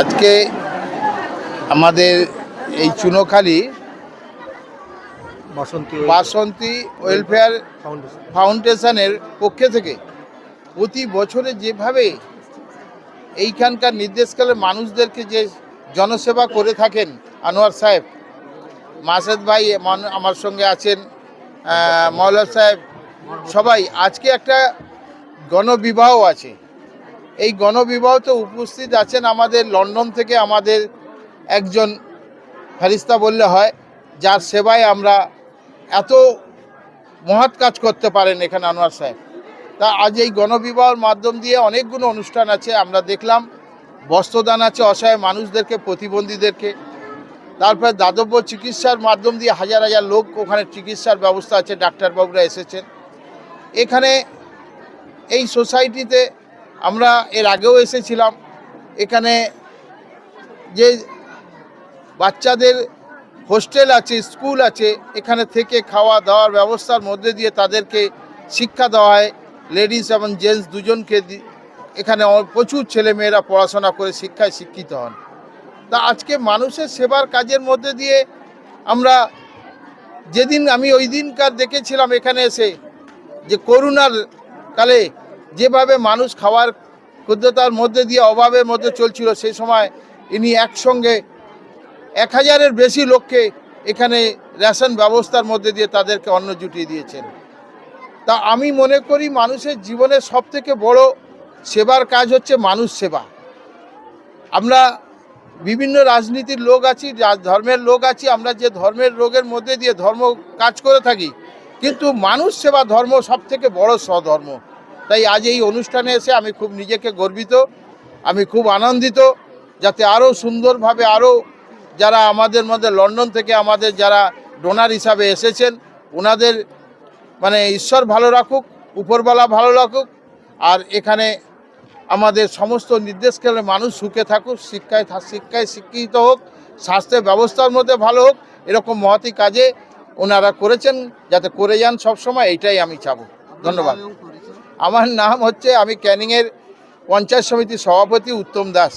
আজকে আমাদের এই চুনোখালি বাসন্তী বাসন্তী ওয়েলফেয়ার ফাউন্ডেশন। ফাউন্ডেশনের পক্ষে থেকে প্রতি বছরে যেভাবে এইখানকার নির্দেশকালে মানুষদেরকে যে জনসেবা করে থাকেন আনোয়ার সাহেব মাসেদ ভাই আমার সঙ্গে আছেন মৌলা সাহেব সবাই আজকে একটা গণবিবাহ আছে। এই গণবিবাহতে উপস্থিত আছেন আমাদের লন্ডন থেকে আমাদের একজন ফেরিস্তা বললে হয়, যার সেবায় আমরা এত মহৎ কাজ করতে পারেন এখানে আনোয়ার সাহেব। তা আজ এই গণবিবাহের মাধ্যম দিয়ে অনেকগুলো অনুষ্ঠান আছে, আমরা দেখলাম। বস্ত্রদান আছে অসহায় মানুষদেরকে, প্রতিবন্ধীদেরকে। তারপরে দাতব্য চিকিৎসার মাধ্যম দিয়ে হাজার হাজার লোক ওখানে চিকিৎসার ব্যবস্থা আছে, ডাক্তারবাবুরা এসেছেন। এখানে এই সোসাইটিতে আমরা এর আগেও এসেছিলাম। এখানে যে বাচ্চাদের হোস্টেল আছে, স্কুল আছে, এখানে থেকে খাওয়া দাওয়ার ব্যবস্থার মধ্যে দিয়ে তাদেরকে শিক্ষা দেওয়া হয়। লেডিস এবং জেন্টস দুজনকে এখানে প্রচুর ছেলেমেয়েরা পড়াশোনা করে শিক্ষায় শিক্ষিত হন। তা আজকে মানুষের সেবার কাজের মধ্যে দিয়ে আমরা যেদিন আমি ওই দিনকার দেখেছিলাম এখানে এসে যে করোনার কালে যেভাবে মানুষ খাওয়ার ক্ষুদ্রতার মধ্যে দিয়ে, অভাবের মধ্যে চলছিল, সেই সময় ইনি একসঙ্গে এক হাজারের বেশি লোককে এখানে রেশন ব্যবস্থার মধ্যে দিয়ে তাদেরকে অন্ন জুটিয়ে দিয়েছেন। তা আমি মনে করি মানুষের জীবনের সব থেকে বড় সেবার কাজ হচ্ছে মানুষ সেবা। আমরা বিভিন্ন রাজনীতির লোক আছি ধর্মের লোক আছি, আমরা যে ধর্মের রোগের মধ্যে দিয়ে ধর্ম কাজ করে থাকি, কিন্তু মানুষ সেবা ধর্ম সব থেকে বড় স্বধর্ম। তাই আজ এই অনুষ্ঠানে এসে আমি খুব নিজেকে গর্বিত, আমি খুব আনন্দিত যাতে আরও সুন্দরভাবে আরও যারা আমাদের মধ্যে লন্ডন থেকে আমাদের যারা ডোনার হিসাবে এসেছেন, ওনাদের মানে ঈশ্বর ভালো রাখুক উপরবেলা ভালো রাখুক, আর এখানে আমাদের সমস্ত নির্দেশকালে মানুষ সুখে থাকুক, শিক্ষায় শিক্ষায় শিক্ষিত হোক স্বাস্থ্যের ব্যবস্থার মধ্যে ভালো হোক, এরকম মহতি কাজে ওনারা করেছেন যাতে করে যান সবসময়, এইটাই আমি চাবো। ধন্যবাদ। আমার নাম হচ্ছে আমি ক্যানিংয়ের পঞ্চায়েত সমিতির সভাপতি উত্তম দাস।